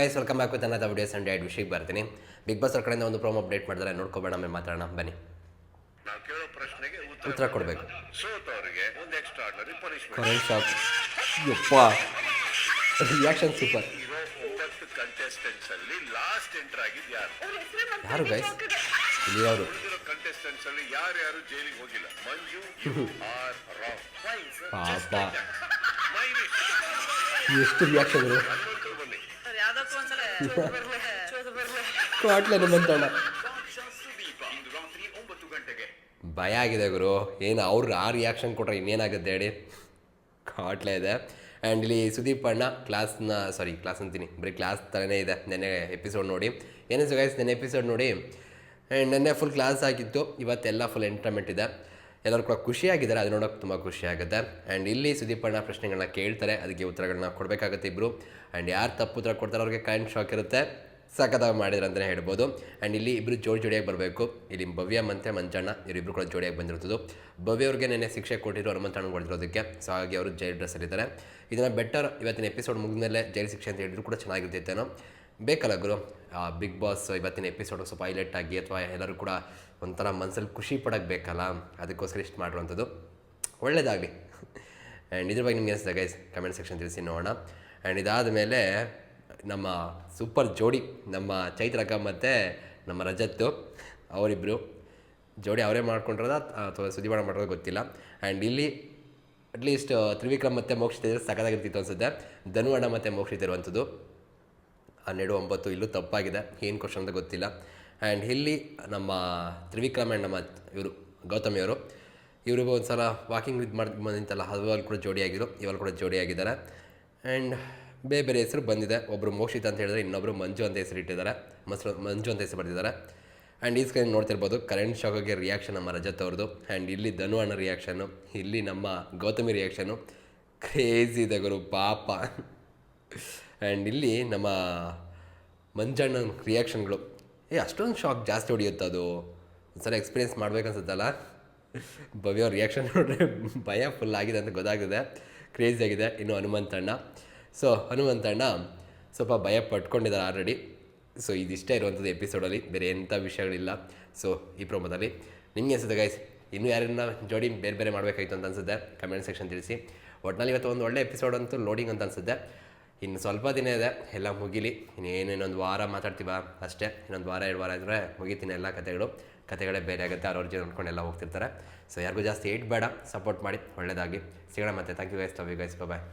Guys welcome back with ಅನ್ನದ video Sunday ಐಡ್ ವಿಷಯಕ್ಕೆ ಬರ್ತೀನಿ ಬಿಗ್ ಬಾಸ್ ಅವ್ರ ಕಡೆಯಿಂದ ಒಂದು ಪ್ರೋಮೋ ಅಪ್ಡೇಟ್ ಮಾಡಿದ್ರೆ ನೋಡ್ಕೋಬೇಡ ಆಮೇಲೆ ಮಾತಾಡೋಣ. ಬನ್ನಿ. ನಾವು ಕೇಳೋ ಪ್ರಶ್ನೆಗೆ ಉತ್ತರ ಕೊಡಬೇಕು. ಸೋತವರಿಗೆ ಒಂದು extraordinary punishment current shock ಯಪ್ಪ. ರಿಯಾಕ್ಷನ್ ಸೂಪರ್ ಇರೋ ಒಂಬತ್ತು ಕಂಟೆಸ್ಟೆಂಟ್ಸ್ ಅಲ್ಲಿ ಲಾಸ್ಟ್ ಎಂಟರ್ ಆಗಿದ್ ಯಾರು? ಯಾರು ಗೈಸ್ ಇಲ್ಲಿ ಅವರು ಉಳಿದಿರೋ ಕಂಟೆಸ್ಟೆಂಟ್ಸ್ ಅಲ್ಲಿ ಯಾರ್ಯಾರು ಜೈಲಿಗೆ ಹೋಗಿಲ್ಲ? ಮಂಜು ಆರ್ ರಾವ್. ಪಾಪ. ಮೈನಿಷ್ ಎಷ್ಟು ರಿಯಾಕ್ಷನ್ಗಳು ಕಾಟ್ಲೆ ಮಂತಣ್ಣ ಭಯ ಆಗಿದೆ ಗುರು. ಏನು, ಅವ್ರು ಆ ರಿಯಾಕ್ಷನ್ ಕೊಟ್ರೆ ಇನ್ನೇನಾಗುತ್ತೆ ಹೇಳಿ? ಕಾಟ್ಲೆ ಇದೆ. ಆ್ಯಂಡ್ ಇಲ್ಲಿ ಸುದೀಪ್ ಅಣ್ಣ ಕ್ಲಾಸ್ನ ಸಾರಿ ಕ್ಲಾಸ್ ಅಂತೀನಿ. ಬರೀ ಕ್ಲಾಸ್ ಥರನೇ ಇದೆ. ನೆನ್ನೆ ಎಪಿಸೋಡ್ ನೋಡಿ. ಏನೇ ಗೈಸ್ ನೆನ್ನೆ ಎಪಿಸೋಡ್ ನೋಡಿ. ಆ್ಯಂಡ್ ನೆನ್ನೆ ಫುಲ್ ಕ್ಲಾಸ್ ಆಗಿತ್ತು. ಇವತ್ತೆಲ್ಲ ಫುಲ್ ಎಂಟರ್ಟೈನ್ಮೆಂಟ್ ಇದೆ. ಎಲ್ಲರೂ ಕೂಡ ಖುಷಿಯಾಗಿದ್ದಾರೆ. ಅದು ನೋಡೋಕೆ ತುಂಬ ಖುಷಿ ಆಗುತ್ತೆ ಆ್ಯಂಡ್ ಇಲ್ಲಿ ಸುದೀಪಣ್ಣ ಪ್ರಶ್ನೆಗಳನ್ನ ಕೇಳ್ತಾರೆ. ಅದಕ್ಕೆ ಉತ್ತರಗಳನ್ನ ಕೊಡಬೇಕಾಗುತ್ತೆ ಇಬ್ಬರು ಆ್ಯಂಡ್ ಯಾರು ತಪ್ಪು ಉತ್ತರ ಕೊಡ್ತಾರೆ ಅವ್ರಿಗೆ ಕೈಂಡ್ ಶಾಕ್ ಇರುತ್ತೆ. ಸಖತ್ತಾಗಿ ಮಾಡಿದ್ರು ಅಂತಲೇ ಹೇಳ್ಬೋದು. ಆ್ಯಂಡ್ ಇಲ್ಲಿ ಇಬ್ಬರು ಜೋಡಿ ಜೋಡಿಯಾಗಿ ಬರಬೇಕು. ಇಲ್ಲಿ ಭವ್ಯ ಮತ್ತು ಮಂಜಣ್ಣ ಇವರಿಬ್ಬರು ಕೂಡ ಜೋಡಿಯಾಗಿ ಬಂದಿರ್ತದ್ದು ಭವ್ಯ ಅವ್ರಿಗೆ ನೆನ್ನೆ ಶಿಕ್ಷೆ ಕೊಟ್ಟಿರೋ ಹನುಮಂತಣ್ಣ ಹೊಡೆದಿರೋದಕ್ಕೆ ಸೊ ಹಾಗೆ ಅವರು ಜೈಲ್ ಡ್ರೆಸ್ಸಲ್ಲಿದ್ದಾರೆ ಇದನ್ನು ಬೆಟರ್ ಇವತ್ತಿನ ಎಪಿಸೋಡ್ ಮುಗಿದ್ಮೇಲೆ ಜೈಲ್ ಶಿಕ್ಷೆ ಅಂತ ಹೇಳಿದ್ರು ಕೂಡ ಚೆನ್ನಾಗಿರ್ತಿತ್ತೇನೋ ಬೇಕಲ್ಲ ಗುರು? ಬಿಗ್ ಬಾಸ್ ಇವತ್ತಿನ ಎಪಿಸೋಡ್ ಸ್ವಲ್ಪ ಹೈಲೈಟ್ ಆಗಿ ಅಥವಾ ಎಲ್ಲರೂ ಕೂಡ ಒಂಥರ ಮನಸ್ಸಲ್ಲಿ ಖುಷಿ ಪಡೋಕ್ಕೆ ಬೇಕಲ್ಲ ಅದಕ್ಕೋಸ್ಕರ ಇಷ್ಟು ಮಾಡಿರುವಂಥದ್ದು. ಒಳ್ಳೇದಾಗಲಿ. ಆ್ಯಂಡ್ ಇದ್ರ ಬಗ್ಗೆ ನಿಮ್ಗೆ ಅನಿಸ್ತದೆ ಗೈಸ್ ಕಮೆಂಟ್ ಸೆಕ್ಷನ್ ತಿಳಿಸಿ ನೋಡೋಣ. ಆ್ಯಂಡ್ ಇದಾದ ಮೇಲೆ ನಮ್ಮ ಸೂಪರ್ ಜೋಡಿ, ನಮ್ಮ ಚೈತ್ರಕ ಮತ್ತು ನಮ್ಮ ರಜತ್ತು ಅವರಿಬ್ಬರು ಜೋಡಿ ಅವರೇ ಮಾಡ್ಕೊಂಡಿರೋದ? ಅಥವಾ ಸುದ್ದಿವಾಡ ಮಾಡಿರೋದು ಗೊತ್ತಿಲ್ಲ. ಆ್ಯಂಡ್ ಇಲ್ಲಿ ಅಟ್ಲೀಸ್ಟ್ ತ್ರಿವಿಕ್ರಮ್ ಮತ್ತು ಮೋಕ್ಷಿತ ಇದ್ರೆ ಸಖತ್ತಾಗಿರ್ತಿತ್ತು ಅನಿಸುತ್ತೆ. ಧನು ಅಣ್ಣ ಮತ್ತು ಮೋಕ್ಷಿತ ಇರುವಂಥದ್ದು. ಹನ್ನೆರಡು ಒಂಬತ್ತು ಇಲ್ಲೂ ತಪ್ಪಾಗಿದೆ. ಏನು ಕ್ವಶನ್ ಅಂತ ಗೊತ್ತಿಲ್ಲ. ಆ್ಯಂಡ್ ಇಲ್ಲಿ ನಮ್ಮ ತ್ರಿವಿಕ್ರಮ್ ಆ್ಯಂಡ್ ನಮ್ಮ ಇವರು ಗೌತಮಿಯವರು ಇವ್ರಿಗೂ ಒಂದು ಸಲ ವಾಕಿಂಗ್ ವಿತ್ ಮಾಡಿ ಬಂದಿಂತಲ್ಲ ಅದ್ರಲ್ಲಿ ಕೂಡ ಜೋಡಿಯಾಗಿರು ಇವಾಗ ಕೂಡ ಜೋಡಿಯಾಗಿದ್ದಾರೆ ಆ್ಯಂಡ್ ಬೇರೆ ಬೇರೆ ಹೆಸರು ಬಂದಿದೆ. ಒಬ್ಬರು ಮೋಕ್ಷಿತ ಅಂತ ಹೇಳಿದ್ರೆ ಇನ್ನೊಬ್ಬರು ಮಂಜು ಅಂತ ಹೆಸರು ಇಟ್ಟಿದ್ದಾರೆ. ಮಸ್ರು, ಮಂಜು ಅಂತ ಹೆಸರು ಬರೆದಿದ್ದಾರೆ. ಆ್ಯಂಡ್ ಈ ಸ್ಕ್ರೀನ್ ನೋಡ್ತಿರ್ಬೋದು, ಕರೆಂಟ್ ಶಾಕಿಗೆ ರಿಯಾಕ್ಷನ್ ನಮ್ಮ ರಜತ್ ಅವ್ರದ್ದು ಆ್ಯಂಡ್ ಇಲ್ಲಿ ಧನು ಅಣ್ಣ ರಿಯಾಕ್ಷನ್ನು ಇಲ್ಲಿ ನಮ್ಮ ಗೌತಮಿ ರಿಯಾಕ್ಷನ್ನು ಕ್ರೇಜಿ ಇದೆ ಗುರು, ಪಾಪ. ಆ್ಯಂಡ್ ಇಲ್ಲಿ ನಮ್ಮ ಮಂಜಣ್ಣನ ರಿಯಾಕ್ಷನ್ಗಳು ಏ, ಅಷ್ಟೊಂದು ಶಾಕ್ ಜಾಸ್ತಿ ಹೊಡಿಯುತ್ತೆ ಅದು ಒಂದ್ಸಲ ಎಕ್ಸ್ಪೀರಿಯೆನ್ಸ್ ಮಾಡ್ಬೇಕನ್ಸುತ್ತಲ್ಲ? ಭವ್ಯ ರಿಯಾಕ್ಷನ್ ನೋಡ್ರೆ ಭಯ ಫುಲ್ ಆಗಿದೆ ಅಂತ ಗೊತ್ತಾಗಿದೆ ಕ್ರೇಜಿ ಆಗಿದೆ. ಇನ್ನು ಹನುಮಂತಣ್ಣ ಸೊ ಹನುಮಂತಣ್ಣ ಸ್ವಲ್ಪ ಭಯ ಪಟ್ಕೊಂಡಿದ್ದಾರೆ ಆಲ್ರೆಡಿ ಸೊ ಇದಿಷ್ಟೇ ಇರುವಂಥದ್ದು ಎಪಿಸೋಡಲ್ಲಿ ಬೇರೆ ಎಂಥ ವಿಷಯಗಳಿಲ್ಲ. ಸೊ ಈ ಪ್ರೊಮೋದಲ್ಲಿ ನಿಮಗೆ ಅನಿಸುತ್ತೆ ಗೈಸ್ ಇನ್ನೂ ಯಾರನ್ನ ಜೋಡಿ ಬೇರೆ ಬೇರೆ ಮಾಡಬೇಕಾಗಿತ್ತು ಅಂತ ಅನಿಸುತ್ತೆ? ಕಮೆಂಟ್ ಸೆಕ್ಷನ್ ತಿಳಿಸಿ. ಒಟ್ನಲ್ಲಿ ಇವತ್ತು ಒಂದು ಒಳ್ಳೆ ಎಪಿಸೋಡ್ ಅಂತೂ ಲೋಡಿಂಗ್ ಅಂತ ಅನಿಸುತ್ತೆ. ಇನ್ನು ಸ್ವಲ್ಪ ದಿನ ಇದೆ, ಎಲ್ಲ ಮುಗಿಲಿ. ಇನ್ನೇನು ಇನ್ನೊಂದು ವಾರ ಮಾತಾಡ್ತೀವ ಅಷ್ಟೇ. ಇನ್ನೊಂದು ವಾರ, ಎರಡು ವಾರ ಆದರೆ ಮುಗಿತೀನಿ ಎಲ್ಲ ಕತೆಗಳು ಕತೆಗಳೇ ಬೇರೆ ಆಗುತ್ತೆ ಅವ್ರವ್ರ ಜೊತೆ ನೋಡ್ಕೊಂಡು ಎಲ್ಲ ಹೋಗ್ತಿರ್ತಾರೆ. ಸೊ ಯಾರಿಗೂ ಜಾಸ್ತಿ ಏಟ್ ಬೇಡ ಸಪೋರ್ಟ್ ಮಾಡಿ ಒಳ್ಳೆಯದಾಗಿ ಸಿಗೋಣ ಮತ್ತೆ. Thank you guys love you guys bye